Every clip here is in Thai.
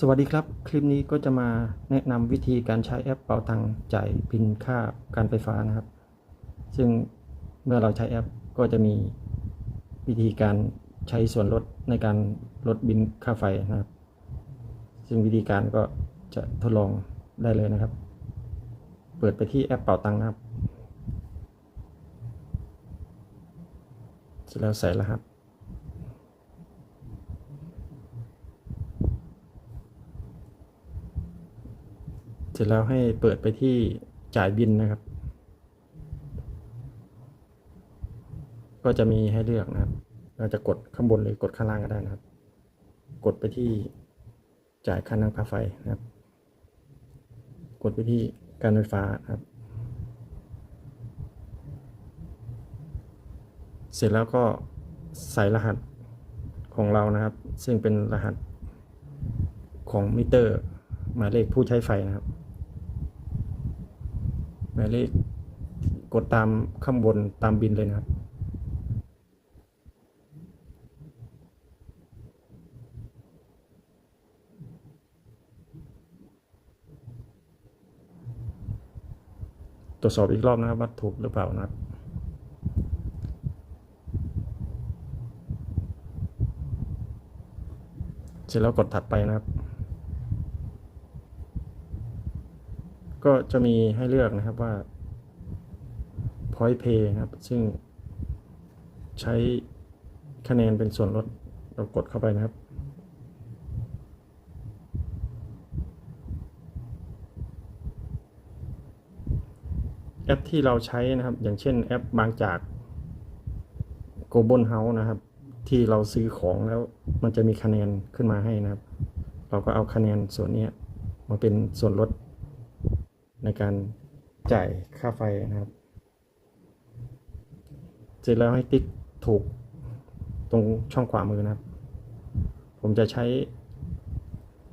สวัสดีครับ คลิปนี้ก็จะมาแนะนำวิธีการใช้แอปเป๋าตังจ่ายบินค่าการไฟฟ้านะครับ ซึ่งเมื่อเราใช้แอปก็จะมีวิธีการใช้ส่วนลดในการลดบินค่าไฟนะครับ ซึ่งวิธีการก็จะทดลองได้เลยนะครับ เปิดไปที่แอปเป๋าตังนะครับเสร็จแล้วใส่รหัส เสร็จแล้วให้เปิดไปที่จ่ายบินนะครับ ก็จะมีให้เลือกนะครับ เราจะกดข้างบนหรือกดข้างล่างก็ได้นะครับ กดไปที่จ่ายค่าน้ำค่าไฟนะครับ กดไปที่การไฟฟ้านะครับ เสร็จแล้วก็ใส่รหัสของเรานะครับ ซึ่งเป็นรหัสของมิเตอร์หมายเลขผู้ใช้ไฟนะครับ หมายเลขกดตามข้างบนตามบินเลยนะครับ ตรวจสอบอีกรอบนะครับว่าถูกหรือเปล่านะครับเสร็จแล้วกดถัดไปนะครับ ก็จะมีให้เลือกนะครับว่า point pay นะครับ ซึ่งใช้คะแนนเป็นส่วนลดเรากดเข้าไปนะครับ แอปที่เราใช้นะครับ อย่างเช่นแอปบางจาก g o b o n House นะครับ ที่เราซื้อของแล้วมันจะมีคะแนนขึ้นมาให้นะครับ เราก็เอาคะแนนส่วนนี้มาเป็นส่วนลด ในการจ่ายค่าไฟนะครับ เสร็จแล้วให้ติ๊กถูกตรงช่องขวามือนะครับ ผมจะใช้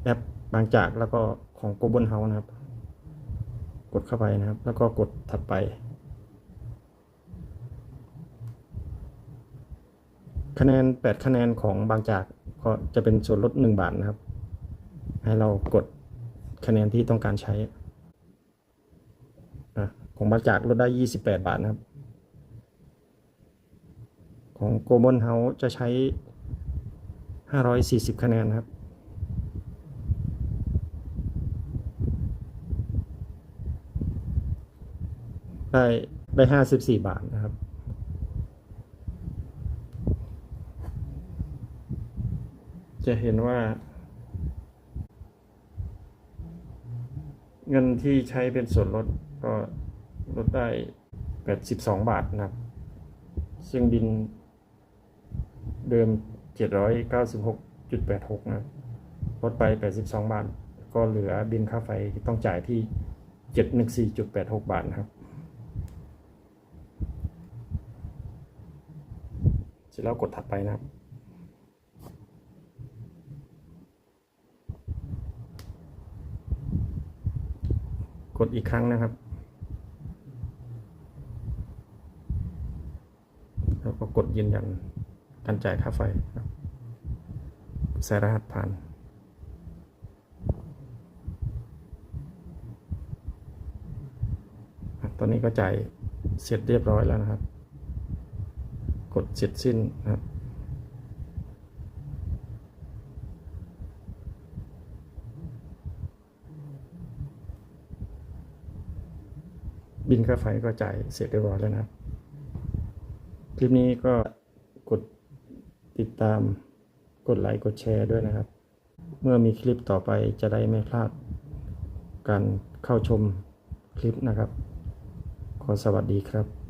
แอปบางจากแล้วก็ของ g o b o n House นะครับ กดเข้าไปนะครับ แล้วก็กดถัดไป คะแนน 8 คะแนนของบางจากก็จะเป็นส่วนลด 1 บาทนะครับ ให้เรากดคะแนนที่ต้องการใช้ ของบางจากลดได้28บาทนะครับ ของโกลบอลเฮาจะใช้540คะแนนครับได้ได้ห้าสิบสี่บาทนะครับ จะเห็นว่า เงินที่ใช้เป็นส่วนลดก็ลดได้แปดสิบสองบาทนะครับ ซึ่งบินเดิมเจ็ดร้อยเก้าสิบหกจุดแปดหกนะลดไปแปดสิบสองบาท ก็เหลือบินค่าไฟที่ต้องจ่ายที่เจ็ดหนึ่งสี่จุดแปดหกบาทนะครับ เสร็จแล้วกดถัดไปนะครับ ดอีกครั้งนะครับแล้วก็กดยืนยันการจ่ายค่าไฟครับใส่รหัสผ่าน ตอนนี้ก็จ่ายเสร็จเรียบร้อยแล้วนะครับ กดเสร็จสิ้นนะครับ บินค่าไฟก็จ่ายเสร็จเรียบร้อยแล้วนะครับ คลิปนี้ก็กดติดตามกดไลค์กดแชร์ด้วยนะครับ เมื่อมีคลิปต่อไปจะได้ไม่พลาดการเข้าชมคลิปนะครับ ขอสวัสดีครับ